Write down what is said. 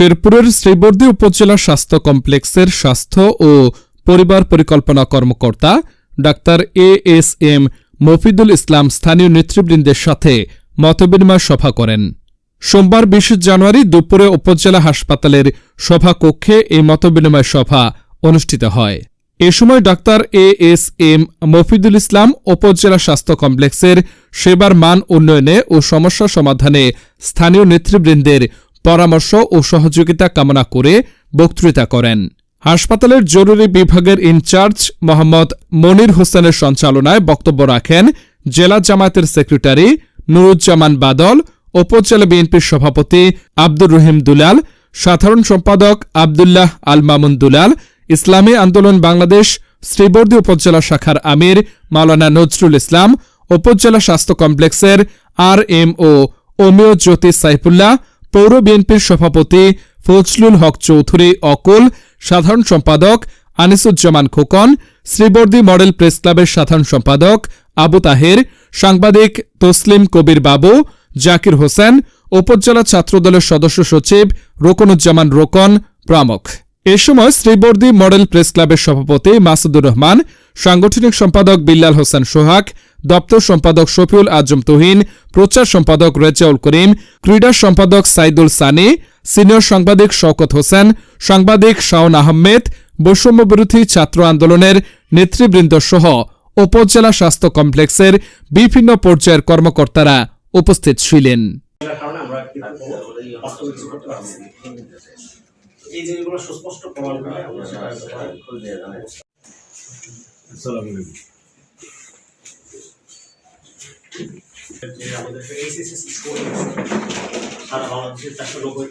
শেরপুরের শ্রীবর্দী উপজেলা স্বাস্থ্য কমপ্লেক্সের স্বাস্থ্য ও পরিবার পরিকল্পনা কর্মকর্তা doctor A S M Mofidul Islam স্থানীয় নেতৃবৃন্দের সাথে মতবিনিময় সভা করেন। সোমবার বিশ জানুয়ারি দুপুরে উপজেলা হাসপাতালের সভাকক্ষে এই মতবিনিময় সভা অনুষ্ঠিত হয়। এ সময় doctor A S M Mofidul Islam উপজেলা স্বাস্থ্য কমপ্লেক্সের সেবার মান উন্নয়নে ও সমস্যা সমাধানে স্থানীয় নেতৃবৃন্দের পরামর্শ ও সহযোগিতা কামনা করে বক্তৃতা করেন। হাসপাতালের জরুরি বিভাগের ইনচার্জ মোহাম্মদ মনির হোসেনের সঞ্চালনায় বক্তব্য রাখেন জেলা জামায়াতের সেক্রেটারি নুরুজ্জামান বাদল, উপজেলা বিএনপির সভাপতি আব্দুর রহিম দুলাল, সাধারণ সম্পাদক আবদুল্লাহ আল মামুন দুলাল, ইসলামী আন্দোলন বাংলাদেশ, শ্রীবর্দী উপজেলা শাখার আমির মাওলানা নজরুল ইসলাম, উপজেলা স্বাস্থ্য কমপ্লেক্সের আর এম ও ওমিও জ্যোতি সাইফুল্লাহ পৌর বিএনপির সভাপতি ফজলুল হক চৌধুরী, অকুল, সাধারণ সম্পাদক আনিসুজ্জামান খোকন, শ্রীবর্দী মডেল প্রেস ক্লাবের সাধারণ সম্পাদক আবু তাহের, সাংবাদিক তসলিম কবির বাবু, জাকির হোসেন, উপজেলা ছাত্রদলের সদস্য সচিব রোকনুজ্জামান রোকন প্রমুখ। এ সময় শ্রীবর্দী মডেল প্রেস ক্লাবের সভাপতি মাসুদুর রহমান, সাংগঠনিক সম্পাদক বিল্লাল হোসেন সোহাগ দপ্তর সম্পাদক শফিউল আজম তুহিন প্রচার সম্পাদক রেজাউল করিম ক্রীড়া সম্পাদক সাইদুল সানি সিনিয়র সাংবাদিক শওকত হোসেন সাংবাদিক শাওন আহমেদ বৈষম্য বিরোধী ছাত্র আন্দোলনের নেতৃবৃন্দ সহ উপজেলা স্বাস্থ্য কমপ্লেক্সের বিভিন্ন পর্যায়ের কর্মকর্তারা উপস্থিত ছিলেন। এই জিনিসগুলো সুস্পষ্ট প্রমাণ করে Nagkakalaman sa school. Para ako ang sinta sa lugod